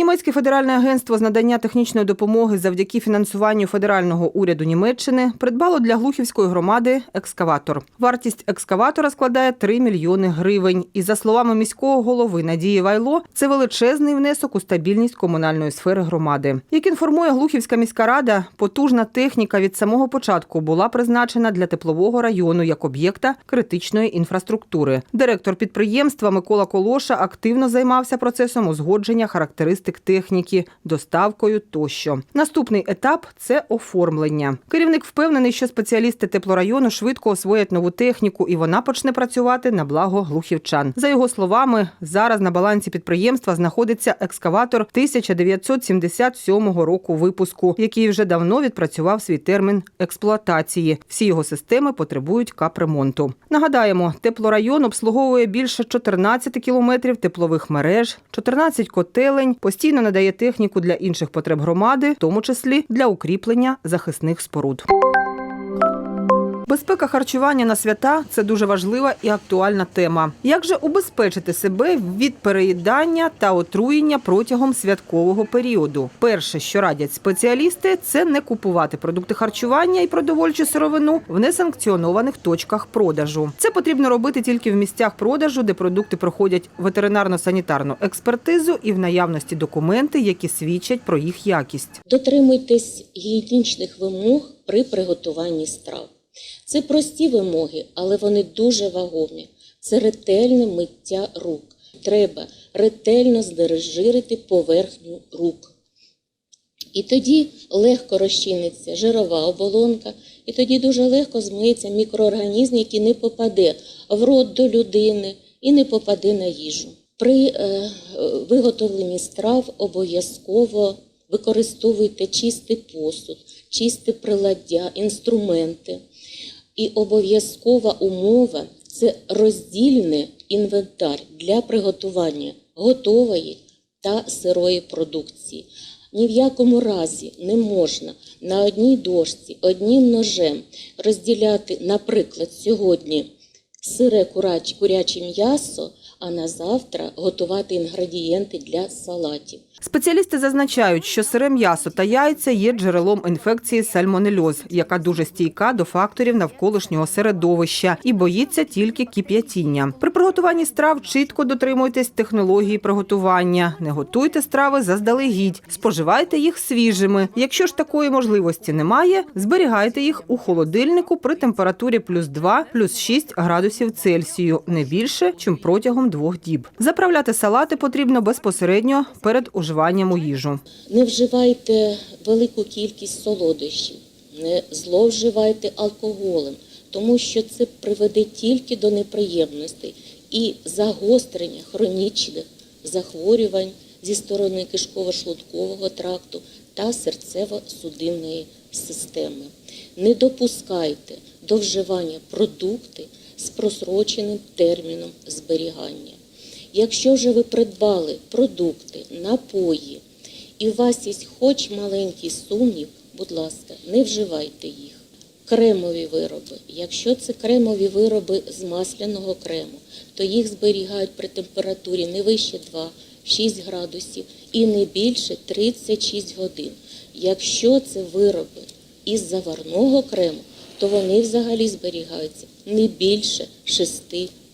Німецьке федеральне агентство з надання технічної допомоги завдяки фінансуванню федерального уряду Німеччини придбало для глухівської громади екскаватор. Вартість екскаватора складає 3 мільйони гривень. І за словами міського голови Надії Вайло, це величезний внесок у стабільність комунальної сфери громади. Як інформує Глухівська міська рада, потужна техніка від самого початку була призначена для теплового району як об'єкта критичної інфраструктури. Директор підприємства Микола Колоша активно займався процесом узгодження характеристик техніки, доставкою тощо. Наступний етап це оформлення. Керівник впевнений, що спеціалісти теплорайону швидко освоять нову техніку, і вона почне працювати на благо глухівчан. За його словами, зараз на балансі підприємства знаходиться екскаватор 1977 року випуску, який вже давно відпрацював свій термін експлуатації. Всі його системи потребують капремонту. Нагадаємо, теплорайон обслуговує більше 14 кілометрів теплових мереж, 14 котелень, постійно надає техніку для інших потреб громади, в тому числі для укріплення захисних споруд. Безпека харчування на свята це дуже важлива і актуальна тема. Як же убезпечити себе від переїдання та отруєння протягом святкового періоду? Перше, що радять спеціалісти, це не купувати продукти харчування і продовольчу сировину в несанкціонованих точках продажу. Це потрібно робити тільки в місцях продажу, де продукти проходять ветеринарно-санітарну експертизу і в наявності документи, які свідчать про їх якість. Дотримуйтесь гігієнічних вимог при приготуванні страв. Це прості вимоги, але вони дуже вагомі. Це ретельне миття рук. Треба ретельно здережирити поверхню рук. І тоді легко розчиниться жирова оболонка, і тоді дуже легко змиється мікроорганізм, який не попаде в рот до людини і не попаде на їжу. При е, виготовленні страв обов'язково використовуйте чистий посуд, чисте приладдя, інструменти. І обов'язкова умова це роздільний інвентар для приготування готової та сирої продукції. Ні в якому разі не можна на одній дошці одним ножем розділяти, наприклад, сьогодні сире куряче м'ясо, а на завтра готувати інгредієнти для салатів. Спеціалісти зазначають, що сире м'ясо та яйця є джерелом інфекції сальмонельоз, яка дуже стійка до факторів навколишнього середовища і боїться тільки кип'ятіння. При приготуванні страв чітко дотримуйтесь технології приготування. Не готуйте страви заздалегідь, споживайте їх свіжими. Якщо ж такої можливості немає, зберігайте їх у холодильнику при температурі плюс 2, плюс 6 градусів Цельсію, не більше, чим протягом двох діб. Заправляти салати потрібно безпосередньо перед уживанням у їжу. Не вживайте велику кількість солодощів, не зловживайте алкоголем, тому що це приведе тільки до неприємностей і загострення хронічних захворювань зі сторони кишково-шлункового тракту та серцево-судинної системи. Не допускайте до вживання продукти з просроченим терміном зберігання. Якщо же ви придбали продукти, напої, і у вас є хоч маленький сумнів, будь ласка, не вживайте їх. Кремові вироби. Якщо це кремові вироби з масляного крему, то їх зберігають при температурі не вище 2-6 градусів і не більше 36 годин. Якщо це вироби із заварного крему, то вони взагалі зберігаються не більше 6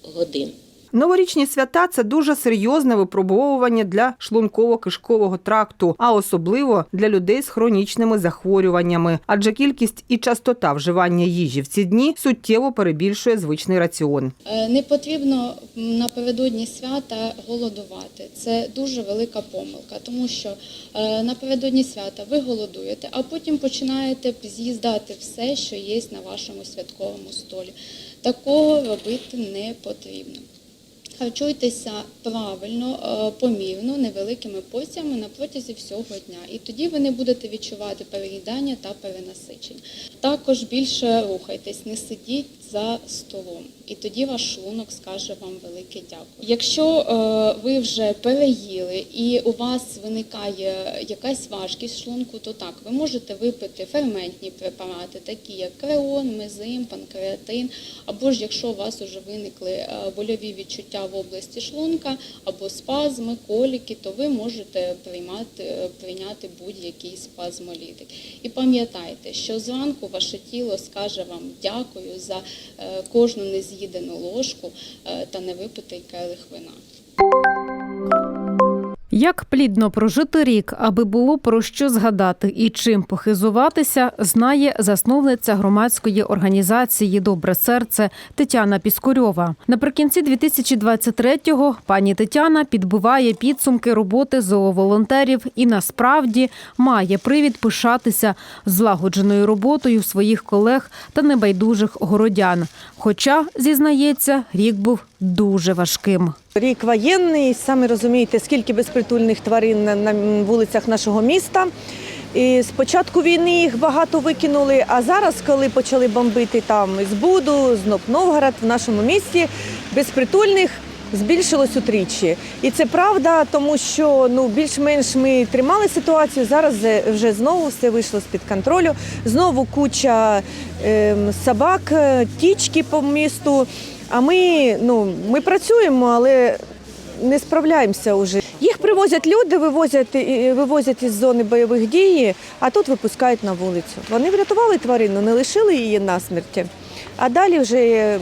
годин. Новорічні свята це дуже серйозне випробовування для шлунково-кишкового тракту, а особливо для людей з хронічними захворюваннями, адже кількість і частота вживання їжі в ці дні суттєво перебільшує звичний раціон. Е, Не потрібно напередодні свята голодувати. Це дуже велика помилка, тому що е, напередодні свята ви голодуєте, а потім починаєте з'їздати все, що є на вашому святковому столі. Такого робити не потрібно. Харчуйтеся правильно, е, помірно, невеликими порціями на протязі всього дня. І тоді ви не будете відчувати переїдання та перенасичення. Також більше рухайтесь, не сидіть за столом. І тоді ваш шлунок скаже вам велике дякую. Якщо е, ви вже переїли і у вас виникає якась важкість шлунку, то так, ви можете випити ферментні препарати, такі як креон, мезим, панкреатин, або ж якщо у вас вже виникли е, больові відчуття в області шлунка, або спазми, коліки, то ви можете приймати, е, прийняти будь-який спазмолітик. І пам'ятайте, що зранку ваше тіло скаже вам дякую за кожну нез'їдену ложку та не випити келих вина. Як плідно прожити рік, аби було про що згадати і чим похизуватися, знає засновниця громадської організації Добре серце Тетяна Піскурьова. Наприкінці 2023-го пані Тетяна підбиває підсумки роботи зооволонтерів і насправді має привід пишатися злагодженою роботою своїх колег та небайдужих городян. Хоча зізнається, рік був дуже важким. Рік воєнний, самі розумієте, скільки безпритульних тварин на- вулицях нашого міста. І з початку війни їх багато викинули. А зараз, коли почали бомбити там із Буду, з Новгород, в нашому місті безпритульних збільшилось утричі. І це правда, тому що ну більш-менш ми тримали ситуацію. Зараз вже- знову все вийшло з під контролю. Знову куча ем, собак, е, тічки по місту. А ми, ну, ми працюємо, але не справляємося вже. Їх привозять люди, вивозять, вивозять із зони бойових дій, а тут випускають на вулицю. Вони врятували тварину, не лишили її насмерті. А далі вже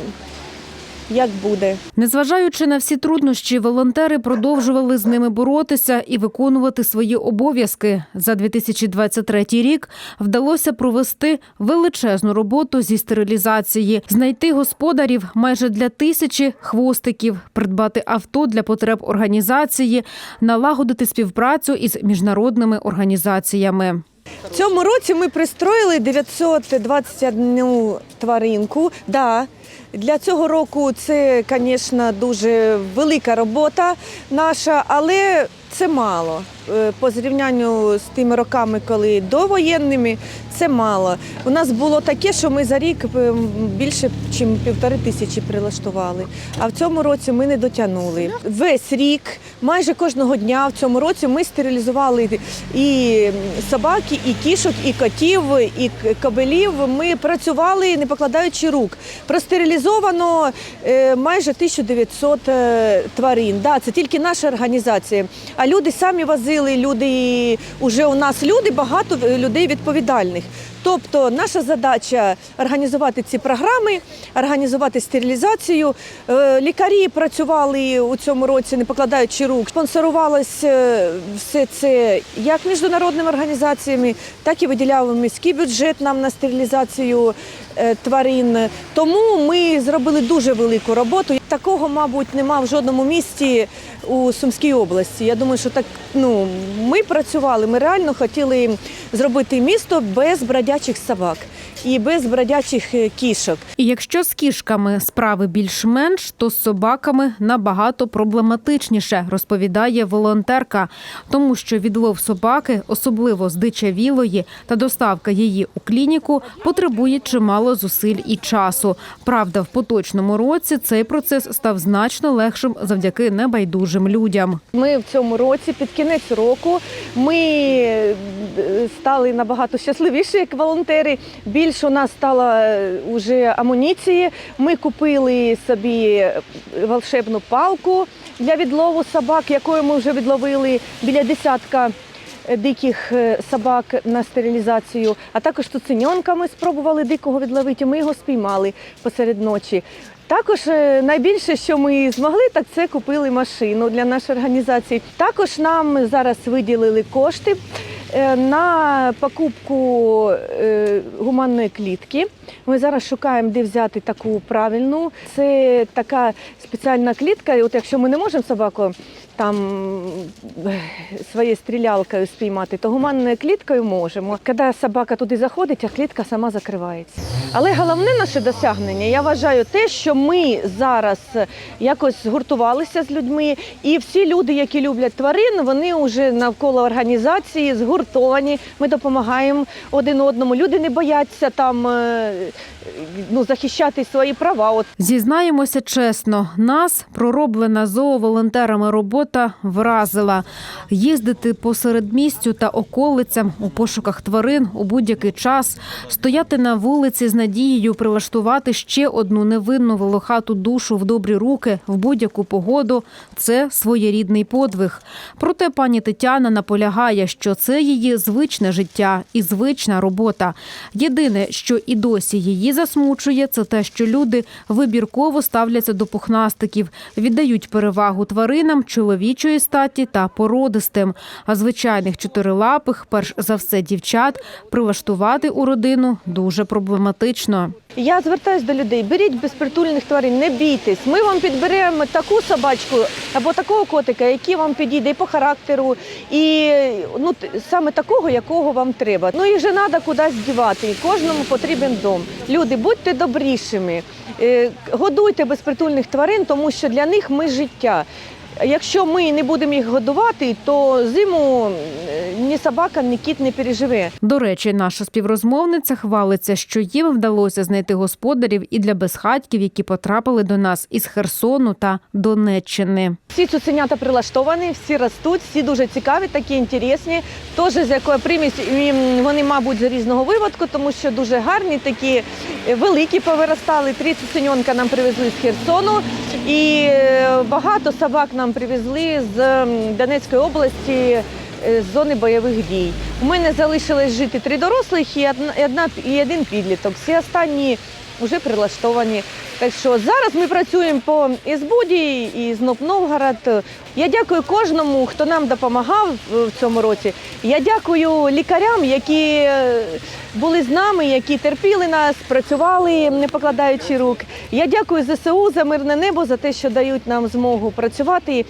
як буде. Незважаючи на всі труднощі, волонтери продовжували з ними боротися і виконувати свої обов'язки. За 2023 рік вдалося провести величезну роботу зі стерилізації, знайти господарів майже для тисячі хвостиків, придбати авто для потреб організації, налагодити співпрацю із міжнародними організаціями. В цьому році ми пристроїли 921 тваринку. Да, для цього року це, звісно, дуже велика робота наша, але це мало. Е, По зрівнянню з тими роками, коли довоєнними, це мало. У нас було таке, що ми за рік е, більше, ніж півтори тисячі прилаштували. А в цьому році ми не дотягнули. Весь рік, майже кожного дня в цьому році ми стерилізували і собаки, і кішок, і котів, і кобелів. Ми працювали, не покладаючи рук. Простерилізовано е, майже 1900 е, тварин. Да, це тільки наша організація. А люди самі возили, люди уже у нас люди, багато е, людей відповідальних. Тобто наша задача організувати ці програми, організувати стерилізацію. Лікарі працювали у цьому році, не покладаючи рук. Спонсорувалось е, все це як міжнародними організаціями, так і виділяв міський бюджет нам на стерилізацію тварин. Тому ми зробили дуже велику роботу. Такого, мабуть, нема в жодному місті у Сумській області. Я думаю, що так ну ми працювали. Ми реально хотіли зробити місто без бродячих собак і без бродячих е, кішок. І якщо з кішками справи більш-менш, то з собаками набагато проблематичніше, розповідає волонтерка, тому що відлов собаки, особливо здичавілої, та доставка її у клініку потребує чимало зусиль і часу. Правда, в поточному році цей процес став значно легшим завдяки небайдужим людям. Ми в цьому році, під кінець року, ми е, стали набагато щасливіші як волонтери. Більше у нас стало вже амуніції. Ми купили собі волшебну палку для відлову собак, якою ми вже відловили біля десятка. Диких е, собак на стерилізацію, а також цуценьонка ми спробували дикого відловити. Ми його спіймали посеред ночі. Також е, найбільше, що ми змогли, так це купили машину для нашої організації. Також нам зараз виділили кошти е, на покупку гуманної клітки. Ми зараз шукаємо, де взяти таку правильну. Це така спеціальна клітка. От якщо ми не можемо собаку там е, своєю стрілялкою спіймати, то гуманною кліткою можемо. Коли собака туди заходить, а клітка сама закривається. Але головне наше досягнення, я вважаю, те, що ми зараз якось згуртувалися з людьми, і всі люди, які люблять тварин, вони вже навколо організації згуртовані. Ми допомагаємо один одному. Люди не бояться там е, ну, захищати свої права. От Зізнаємося чесно, нас пророблена зооволонтерами робота вразила. Їздити по середмістю та околицям у пошуках тварин у будь-який час, стояти на вулиці з надією прилаштувати ще одну невинну волохату душу в добрі руки в будь-яку погоду це своєрідний подвиг. Проте пані Тетяна наполягає, що це її звичне життя і звична робота. Єдине, що і досі її засмучує, це те, що люди вибірково ставляться до пухнастиків, віддають перевагу тваринам чоловічої статі та породистим. А звичайних чотирилапих, перш за все дівчат, прилаштувати у родину дуже проблематично. Я звертаюся до людей: беріть безпритульних тварин, не бійтесь. Ми вам підберемо таку собачку або такого котика, який вам підійде і по характеру, і ну саме такого, якого вам треба. Ну їх же треба кудись дівати. І кожному потрібен дом. Люди, будьте добрішими, е, годуйте безпритульних тварин, тому що для них ми життя. Якщо ми не будемо їх годувати, то зиму е, ні собака, ні кіт не переживе. До речі, наша співрозмовниця хвалиться, що їм вдалося знайти господарів і для безхатьків, які потрапили до нас із Херсону та Донеччини. Всі цуценята прилаштовані, всі ростуть, всі дуже цікаві, такі інтересні. Теж з якої примість вони, мабуть, з різного виводку, тому що дуже гарні, такі е, великі повиростали. Три цуценьонка нам привезли з Херсону, і е, багато собак нам привезли з Донецької області. е, З зони бойових дій. У мене залишилось жити три дорослих і одна, і один підліток. Всі останні вже прилаштовані. Так що зараз ми працюємо по Ізбуді і знов Новгород. Я дякую кожному, хто нам допомагав в цьому році. Я дякую лікарям, які е, були з нами, які терпіли нас, працювали, не покладаючи рук. Я дякую ЗСУ за мирне небо, за те, що дають нам змогу працювати.